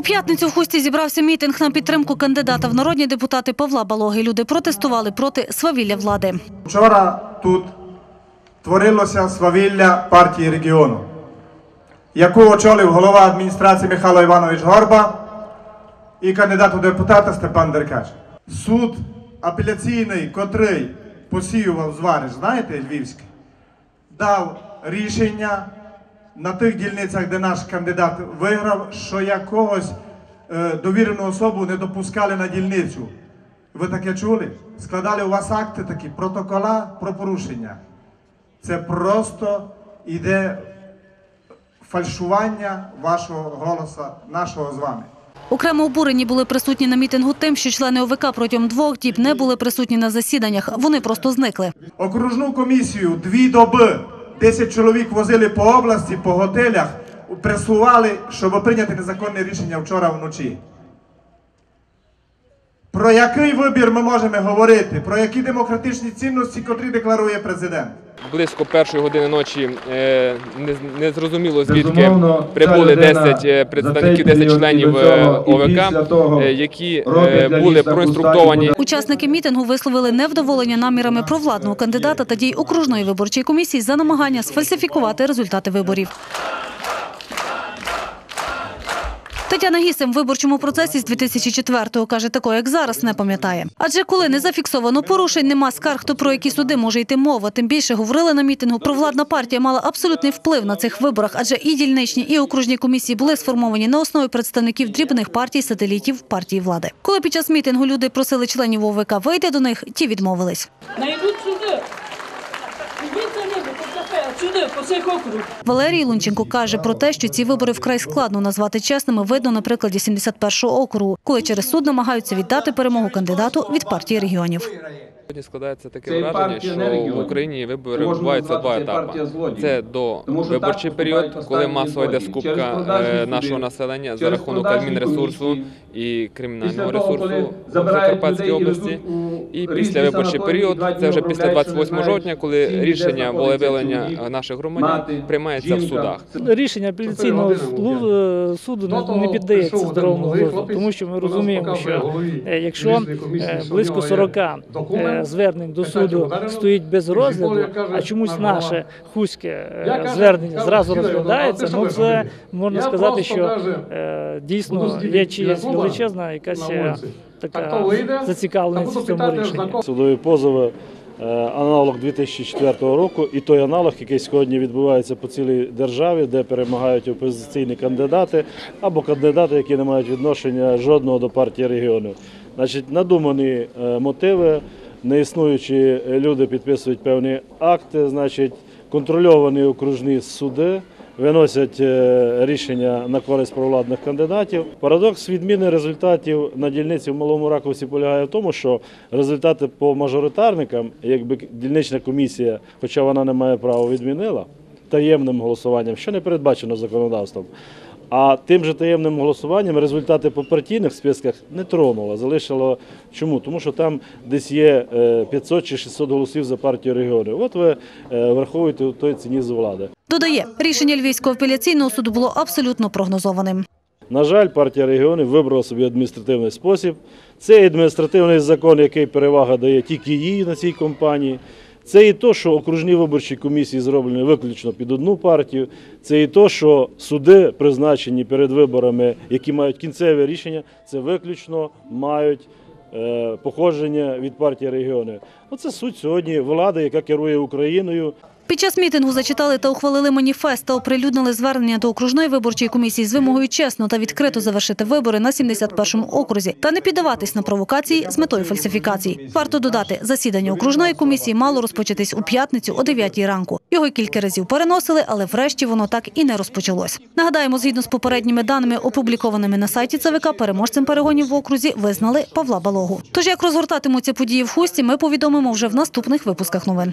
У п'ятницю в Хусті зібрався мітинг на підтримку кандидата в народні депутати Павла Балоги. Люди протестували проти свавілля влади. Вчора тут творилося свавілля партії регіону, яку очолив голова адміністрації Михайло Іванович Горба і кандидат у депутата Степан Деркач. Суд апеляційний, котрий посіював звариш, знаєте, Львівський, дав рішення на тих дільницях, де наш кандидат виграв, що якогось е, довірену особу не допускали на дільницю. Ви таке чули? Складали у вас акти такі, протокола про порушення. Це просто іде фальшування вашого голоса, нашого з вами. Окремо обурені були присутні на мітингу тим, що члени ОВК протягом двох діб не були присутні на засіданнях. Вони просто зникли. Окружну комісію дві доби, 10 чоловік возили по області, по готелях, пресували, щоб прийняти незаконне рішення вчора вночі. Про який вибір ми можемо говорити? Про які демократичні цінності, котрі декларує президент? Близько першої години ночі е, не, зрозуміло звідки прибули ця 10 е, представників, цей 10 членів е, ОВК, які були проінструктовані Учасники мітингу висловили невдоволення намірами провладного кандидата та дій окружної виборчої комісії за намагання сфальсифікувати результати виборів. Тетяна Гісем в виборчому процесі з 2004-го каже, такого як зараз не пам'ятає. Адже коли не зафіксовано порушень, нема скарг, то про які суди може йти мова. Тим більше говорили на мітингу. Провладна партія мала абсолютний вплив на цих виборах, адже і дільничні, і окружні комісії були сформовані на основі представників дрібних партій, сателітів партії влади. Коли під час мітингу люди просили членів ОВК вийти до них, ті відмовились. Найдуть сюди. Сюди, по цих округ. Валерій Лунченко каже про те, що ці вибори вкрай складно назвати чесними, видно на прикладі 71-го округу, коли через суд намагаються віддати перемогу кандидату від партії регіонів. Сьогодні складається таке Це враження, що в. Україні вибори відбуваються два етапи. Це до виборчий період, коли масово йде скупка е, нашого населення за рахунок адмінресурсу і кримінального ресурсу в Закарпатській області. І після виборчий період, це вже після обробляють, 28 жовтня, коли рішення чоловік, наших громадян приймається в судах. Рішення апеляційного слу- суду не- не піддається здоровому глузду, тому що ми розуміємо, що е, якщо е, близько 40 е, звернень до суду стоїть без розгляду, а чомусь наше хуське е, звернення зразу розглядається, ну це можна сказати, що е, дійсно є чиясь величезна якась така зацікавленість в цьому рішенні. Судові позови е, аналог 2004 року і той аналог, який сьогодні відбувається по цілій державі, де перемагають опозиційні кандидати або кандидати, які не мають відношення жодного до партії регіонів. Значить, надумані мотиви, неіснуючі люди підписують певні акти, значить, контрольовані окружні суди. Виносять е, рішення на користь провладних кандидатів. Парадокс відміни результатів на дільниці в малому ракурсі полягає в тому, що результати по мажоритарникам, якби дільнична комісія, хоча вона не має права, відмінила таємним голосуванням, що не передбачено законодавством. А тим же таємним голосуванням результати по партійних списках не тронула. Залишило чому? Тому що там десь є е, 500 чи 600 голосів за партію регіонів. От ви е, враховуєте той ціні з влади. Додає, рішення Львівського апеляційного суду було абсолютно прогнозованим. На жаль, партія регіонів вибрала собі адміністративний спосіб. Цей адміністративний закон, який перевага дає тільки їй на цій компанії. Це і то, що окружні виборчі комісії зроблені виключно під одну партію. Це і то, що суди, призначені перед виборами, які мають кінцеве рішення, це виключно мають е, походження від партії регіонів. Оце суть сьогодні влади, яка керує Україною. Під час мітингу зачитали та ухвалили маніфест та оприлюднили звернення до окружної виборчої комісії з вимогою чесно та відкрито завершити вибори на 71-му окрузі та не піддаватись на провокації з метою фальсифікацій. Варто додати, засідання окружної комісії мало розпочатись у п'ятницю о 9 ранку. Його кілька разів переносили, але врешті воно так і не розпочалось. Нагадаємо, згідно з попередніми даними, опублікованими на сайті ЦВК, переможцем перегонів в окрузі визнали Павла Балогу. Тож як розгортатимуться події в хусті, ми повідомимо вже в наступних випусках новин.